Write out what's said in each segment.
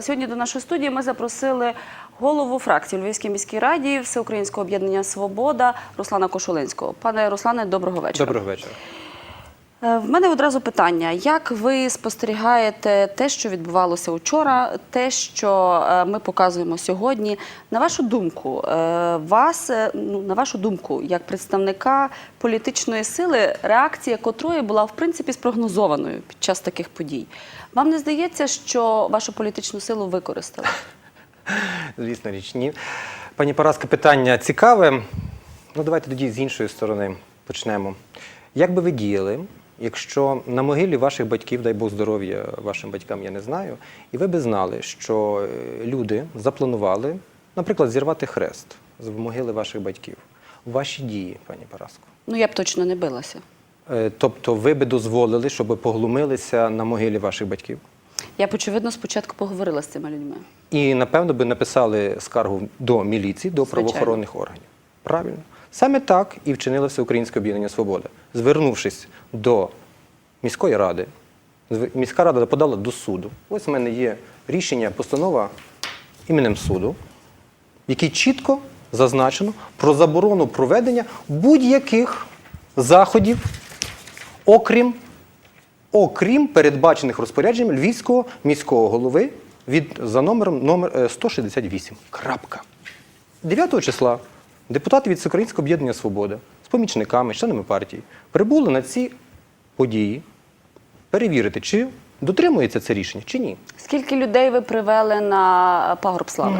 Сьогодні до нашої студії ми запросили голову фракції Львівській міській раді Всеукраїнського об'єднання Свобода Руслана Кошулинського. Пане Руслане, доброго вечора. Доброго вечора. Е, В мене одразу питання: як ви спостерігаєте те, що відбувалося вчора, те, що е, ми показуємо сьогодні? На вашу думку, е, вас ну на вашу думку, як представника політичної сили, реакція котрої була в принципі спрогнозованою під час таких подій? Вам не здається, що вашу політичну силу використали? Звісно, річ ні. Пані Параска, питання цікаве. Ну, давайте тоді з іншої сторони почнемо. Як би ви діяли, якщо на могилі ваших батьків, дай Бог здоров'я вашим батькам, я не знаю, і ви би знали, що е, люди запланували, наприклад, зірвати хрест з могили ваших батьків. Ваші дії, пані Параско. Ну я б точно не билася. Е, Тобто ви би дозволили, щоб поглумилися на могилі ваших батьків? Я б, очевидно спочатку поговорила з цими людьми. І напевно би написали скаргу до міліції, до Звичайно. правоохоронних органів. Правильно. Саме так і вчинило Всеукраїнське об'єднання Свобода. Звернувшись до міської ради, міська рада подала до суду. Ось в мене є рішення, постанова іменем суду, в якій чітко зазначено про заборону проведення будь-яких заходів, окрім окрім передбачених розпорядженням Львівського міського голови від, за номером номер е, 168. Крапка. 9 числа депутати від Всеукраїнського об'єднання Свобода з помічниками, членами партії прибули на ці події перевірити, чи дотримується це рішення, чи ні. Скільки людей ви привели на пагорб слави?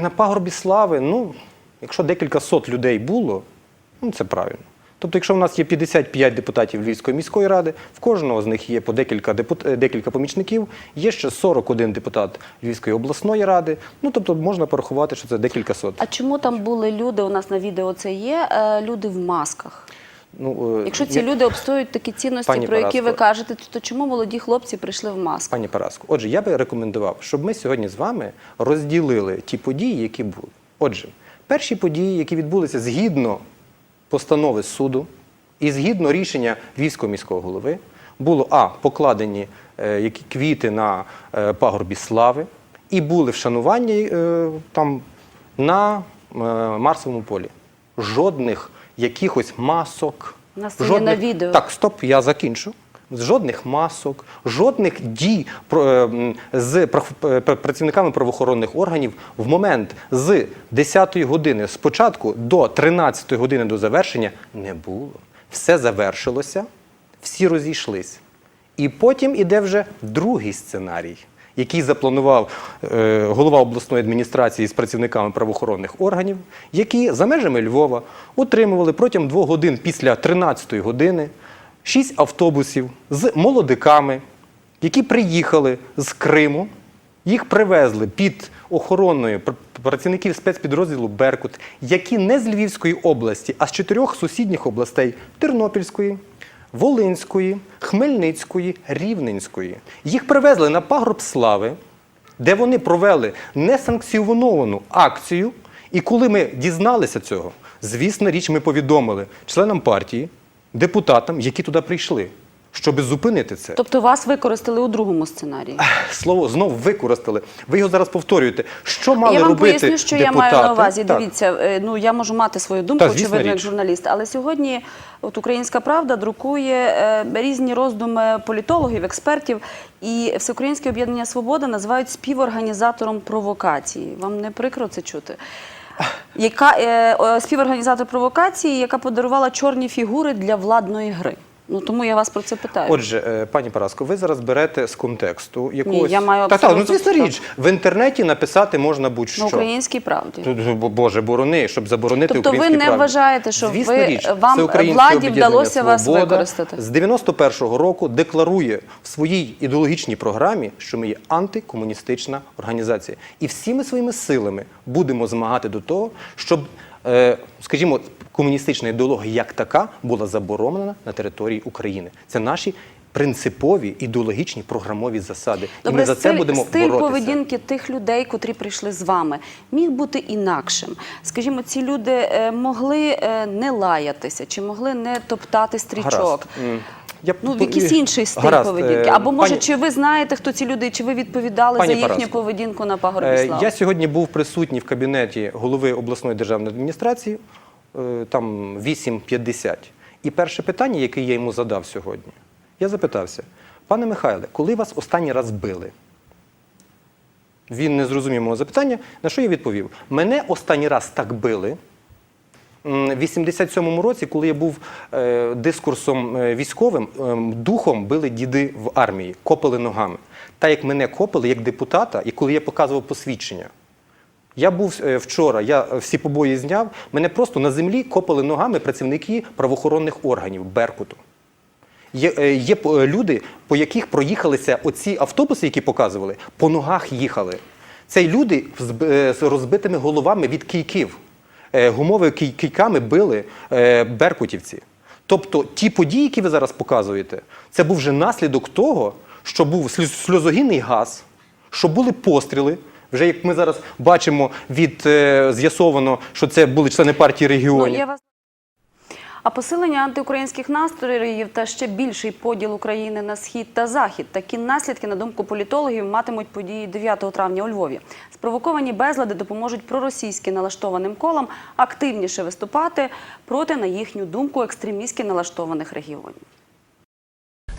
На пагорбі слави, ну, якщо декілька сот людей було, ну це правильно. Тобто, якщо в нас є 55 депутатів Львівської міської ради, в кожного з них є по декілька, депут... е, декілька помічників, є ще 41 депутат Львівської обласної ради. Ну, тобто можна порахувати, що це декілька сот. А чому там були люди? У нас на відео це є е, люди в масках. Ну, е, Якщо ці я- люди обстоюють такі цінності, Пані про які ви кажете, то, чому молоді хлопці прийшли в масках? Пані Параско, отже, я би рекомендував, щоб ми сьогодні з вами розділили ті події, які були. Отже, перші події, які відбулися згідно постанови суду і згідно рішення військового міського голови, було а. покладені е, які квіти на е, пагорбі слави, і були вшанування е, там на Марсовому полі. Жодних якихось масок. Нас це на відео. Так, стоп, я закінчу. Жодних масок, жодних дій е, з е, працівниками правоохоронних органів в момент з 10-ї години спочатку до 13-ї години до завершення не було. Все завершилося, всі розійшлись. І потім іде вже другий сценарій, який запланував е, голова обласної адміністрації з працівниками правоохоронних органів, які за межами Львова утримували протягом двох годин після 13-ї години шість автобусів з молодиками, які приїхали з Криму. Їх привезли під охороною працівників спецпідрозділу Беркут, які не з Львівської області, а з чотирьох сусідніх областей Тернопільської, Волинської, Хмельницької, Рівненської. Їх привезли на пагорб слави, де вони провели несанкціоновану акцію. І коли ми дізналися цього, звісно, річ ми повідомили членам партії, депутатам, які туди прийшли, щоб зупинити це. Тобто вас використали у другому сценарії. Слово знову використали. Ви його зараз повторюєте. Що мали я вам робити поясню, що депутати? я маю на увазі. Так. Дивіться, е, ну я можу мати свою думку, очевидно, як журналіст. Але сьогодні от Українська Правда друкує е, різні роздуми політологів, експертів, і Всеукраїнське об'єднання Свобода називають співорганізатором провокації. Вам не прикро це чути? Яка е, співорганізатор провокації, яка подарувала чорні фігури для владної гри? Ну тому я вас про це питаю. Отже, е, пані Параско, ви зараз берете з контексту якогось... я маю так, так, ну звісно річ. В інтернеті написати можна будь-що. на українській правді. Боже, борони, щоб заборонити Тобто ви не вважаєте, що Звісно, ви- річ, вам, владі вдалося вас використати? З 91-го року декларує в своїй ідеологічній програмі, що ми є антикомуністична організація. І всіми своїми силами будемо змагати до того, щоб, скажімо, комуністична ідеологія як така була заборонена на території України. Це наші принципові ідеологічні програмові засади. і ми за це стиль, будемо стиль боротися. поведінки тих людей, котрі прийшли з вами, міг бути інакшим. Скажімо, ці люди е, могли е, не лаятися, чи могли не топтати стрічок. Гаразд. Я Ну, якийсь інший стиль Гаразд, поведінки. е, Або може, пані- чи ви знаєте, хто ці люди, чи ви відповідали Пані за їхню Параско, поведінку на Е, пагорбі слави? Я сьогодні був присутній в кабінеті голови обласної державної адміністрації, е, там 8.50. І перше питання, яке я йому задав сьогодні, я запитався: пане Михайле, коли вас останній раз били? Він не зрозумів мого запитання. На що я відповів? Мене останній раз так били. М, В 87-му році, коли я був е, дискурсом е, військовим, ем, духом били діди в армії, копали ногами. Та як мене копали як депутата, і коли я показував посвідчення. Я був е, вчора, я всі побої зняв. Мене просто на землі копали ногами працівники правоохоронних органів Беркуту. Є, є люди, по яких проїхалися оці автобуси, які показували, по ногах їхали. Це люди з розбитими головами від кійків. Е, Гумовими кій- кійками били е, беркутівці. Тобто ті події, які ви зараз показуєте, це був вже наслідок того, що був сльоз- сльозогінний газ, що були постріли. Вже як ми зараз бачимо, від е, з'ясовано, що це були члени партії Ну, регіонів. А посилення антиукраїнських настроїв та ще більший поділ України на схід та захід. Такі наслідки, на думку політологів, матимуть події 9 травня у Львові. Спровоковані безлади допоможуть проросійськи налаштованим колам активніше виступати проти, на їхню думку, екстремістськи налаштованих регіонів.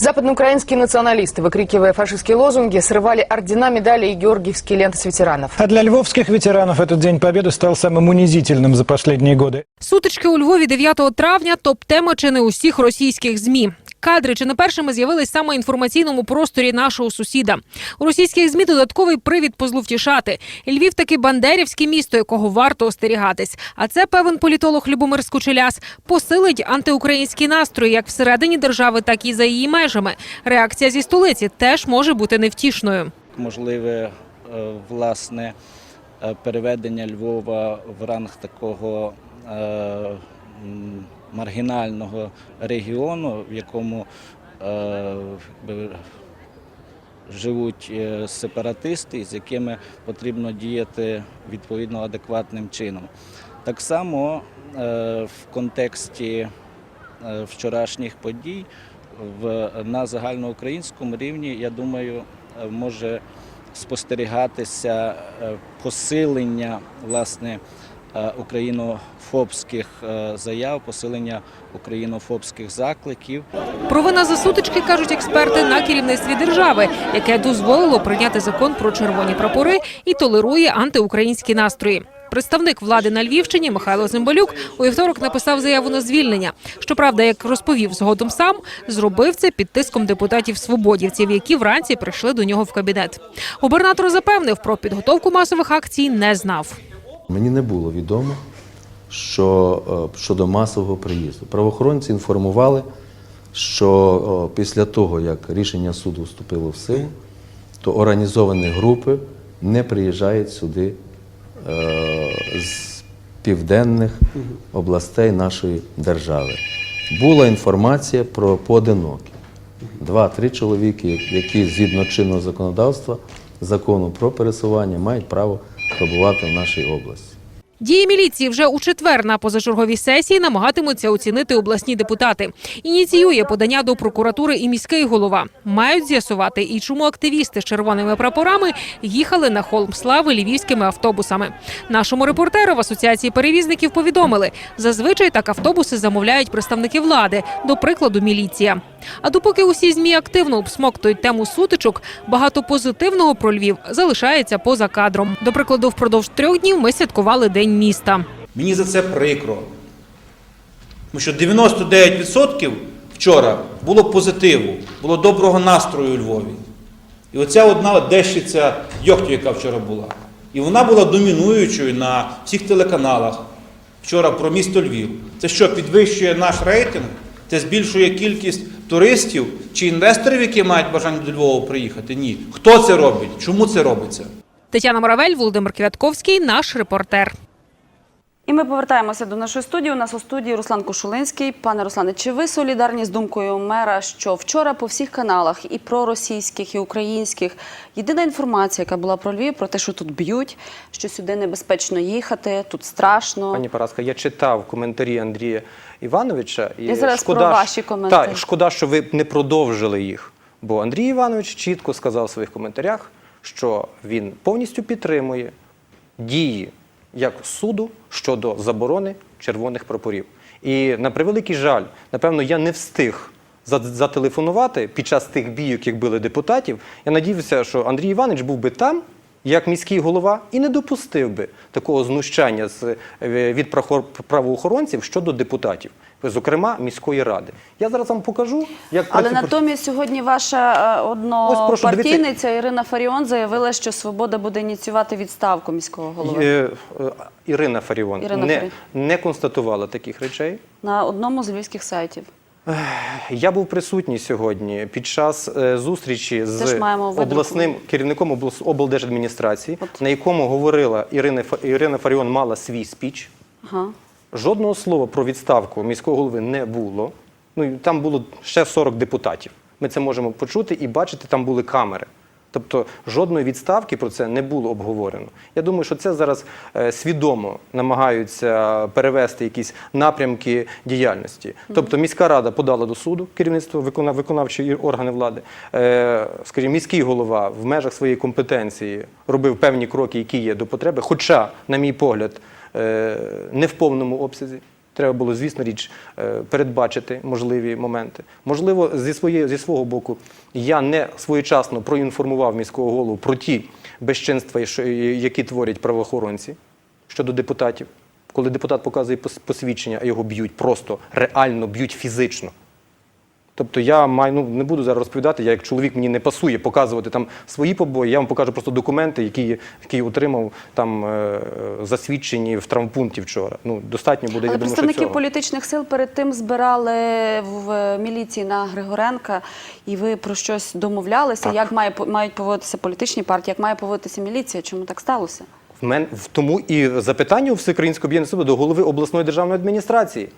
Западноукраинские националисты, выкрикивая фашистские лозунги, срывали ордена, медали и георгиевские ленты с ветеранов. А для львовских ветеранов этот День Победы стал самым унизительным за последние годы. Сутички у Львові 9 травня топ-тема чи не усіх російських змі. Кадри чи не першими з'явились саме в інформаційному просторі нашого сусіда. У російських змі додатковий привід позловтішати. Львів таки бандерівське місто, якого варто остерігатись. А це певен політолог Любомир Скучеляс посилить антиукраїнські настрої як всередині держави, так і за її межами. Реакція зі столиці теж може бути невтішною. можливе е, власне е, переведення Львова в ранг такого е, маргінального регіону, в якому живуть сепаратисти, з якими потрібно діяти відповідно адекватним чином. Так само в контексті вчорашніх подій в, на загальноукраїнському рівні, я думаю, е, може спостерігатися е, посилення власне е, українофобських заяв, посилення українофобських закликів. Провина за сутички, кажуть експерти, на керівництві держави, яке дозволило прийняти закон про червоні прапори і толерує антиукраїнські настрої. Представник влади на Львівщині Михайло Зимбалюк у вівторок написав заяву на звільнення. Щоправда, як розповів згодом сам, зробив це під тиском депутатів свободівців, які вранці прийшли до нього в кабінет. Губернатор запевнив, про підготовку масових акцій не знав. Мені не було відомо, що е, щодо масового приїзду. Правоохоронці інформували, що після того, як рішення суду вступило в силу, то організовані групи не приїжджають сюди е, з південних областей нашої держави. Була інформація про поодинокі. Два-три чоловіки, які згідно чинного законодавства, закону про пересування, мають право побувати в нашій області. Дії міліції вже у четвер на позачерговій сесії намагатимуться оцінити обласні депутати. Ініціює подання до прокуратури і міський голова. Мають з'ясувати, і чому активісти з червоними прапорами їхали на холм слави львівськими автобусами. Нашому репортеру в асоціації перевізників повідомили, зазвичай так автобуси замовляють представники влади, до прикладу, міліція. А допоки усі змі активно обсмоктують тему сутичок, багато позитивного про Львів залишається поза кадром. До прикладу, впродовж трьох днів ми святкували День міста. Мені за це прикро. Тому що 99% вчора було позитиву, було доброго настрою у Львові. І оця одна дещиця Йохтю, яка вчора була. І вона була домінуючою на всіх телеканалах вчора про місто Львів. Це що, підвищує наш рейтинг? Це збільшує кількість туристів чи інвесторів, які мають бажання до Львова приїхати? Ні. Хто це робить? Чому це робиться? Тетяна Моравель, Володимир Квятковський, наш репортер. І ми повертаємося до нашої студії. У нас у студії Руслан Кушулинський. Пане Руслане, чи ви солідарні з думкою мера, що вчора по всіх каналах, і проросійських, і українських, єдина інформація, яка була про Львів, про те, що тут б'ють, що сюди небезпечно їхати, тут страшно. Пані Параска, я читав коментарі Андрія Івановича. І Я зараз шкода, про ваші коментарі. Так, шкода, що ви не продовжили їх. Бо Андрій Іванович чітко сказав в своїх коментарях, що він повністю підтримує дії як суду щодо заборони червоних прапорів. І на превеликий жаль, напевно, я не встиг за- зателефонувати під час тих бійок, як били депутатів. Я надіявся, що Андрій Іванович був би там, як міський голова, і не допустив би такого знущання з, е, від правоохоронців щодо депутатів, зокрема міської ради. Я зараз вам покажу, як Але працює- натомість сьогодні ваша е, однопартійниця Ірина Фаріон заявила, що Свобода буде ініціювати відставку міського голови. Е, е, Ірина Фаріон Ірина не, Фаріон. не констатувала таких речей. На одному з львівських сайтів. Я був присутній сьогодні під час зустрічі з обласним керівником облдержадміністрації, От. на якому говорила Ірина, Ірина Фаріон мала свій спіч. Ага. Жодного слова про відставку міського голови не було. Ну там було ще 40 депутатів. Ми це можемо почути і бачити, там були камери. Тобто жодної відставки про це не було обговорено. Я думаю, що це зараз е, свідомо намагаються перевести якісь напрямки діяльності. Тобто міська рада подала до суду керівництво викона- виконавчої органи влади. Е, скажімо, міський голова в межах своєї компетенції робив певні кроки, які є до потреби. Хоча, на мій погляд, не в повному обсязі. Треба було, звісно, річ е, передбачити можливі моменти. Можливо, зі, своєї, зі свого боку я не своєчасно проінформував міського голову про ті безчинства, які творять правоохоронці щодо депутатів. Коли депутат показує пос- посвідчення, а його б'ють просто реально б'ють фізично. Тобто я маю, ну не буду зараз розповідати, я як чоловік мені не пасує показувати там свої побої. Я вам покажу просто документи, які, які отримав там е, засвідчені в травмпункті вчора. Ну достатньо буде. Але я думаю, що цього. політичних сил перед тим збирали в міліції на Григоренка, і ви про щось домовлялися, як має мають поводитися політичні партії, як має поводитися міліція. Чому так сталося? В мен в тому і запитання у Всеукраїнського об'єднання до голови обласної державної адміністрації.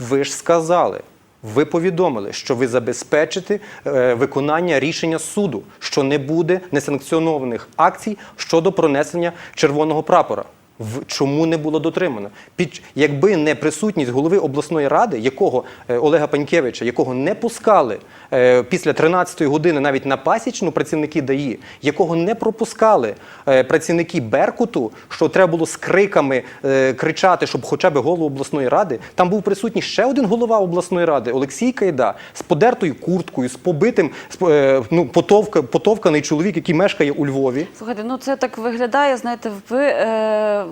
Ви ж сказали, ви повідомили, що ви забезпечите е, виконання рішення суду, що не буде несанкціонованих акцій щодо пронесення червоного прапора. В чому не було дотримано? Під якби не присутність голови обласної ради, якого е, Олега Панькевича, якого не пускали е, після 13-ї години навіть на пасічну працівники ДАІ, якого не пропускали е, працівники Беркуту, що треба було з криками е, кричати, щоб хоча б голову обласної ради. Там був присутній ще один голова обласної ради Олексій Кайда з подертою курткою, з побитим, з, е, ну, потовка, потовканий чоловік, який мешкає у Львові. Слухайте, ну це так виглядає. Знаєте, ви е,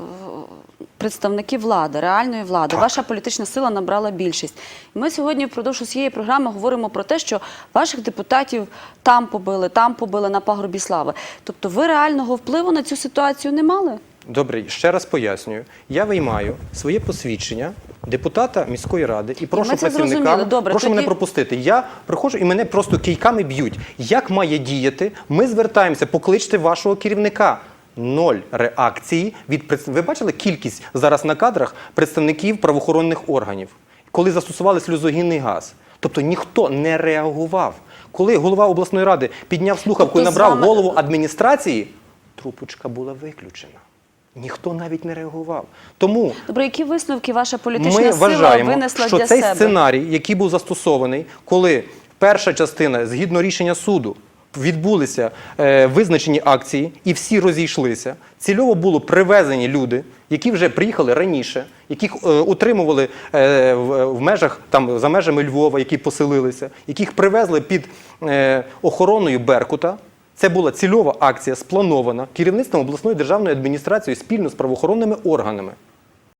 представники влади, реальної влади. Ваша політична сила набрала більшість. Ми сьогодні впродовж усієї програми говоримо про те, що ваших депутатів там побили, там побили на пагорбі слави. Тобто, ви реального впливу на цю ситуацію не мали? Добре, ще раз пояснюю. Я виймаю своє посвідчення депутата міської ради і прошу ми це працівника, зрозуміли. Добре, прошу тоді- мене пропустити. Я приходжу і мене просто кійками б'ють. Як має діяти? Ми звертаємося, покличте вашого керівника. Ноль реакції від Ви бачили кількість зараз на кадрах представників правоохоронних органів, коли застосували сльозогінний газ. Тобто ніхто не реагував. Коли голова обласної ради підняв слухавку і Тобто з набрав вами- голову адміністрації, трубочка була виключена. Ніхто навіть не реагував. Тому Добре, які висновки ваша політична ми сила вважаємо, винесла що для цей себе? сценарій, який був застосований, коли перша частина, згідно рішення суду, відбулися е, визначені акції, і всі розійшлися. Цільово було привезені люди, які вже приїхали раніше, яких е, утримували е, в, в межах там за межами Львова, які поселилися, яких привезли під е, охороною Беркута. Це була цільова акція, спланована керівництвом обласної державної адміністрації спільно з правоохоронними органами.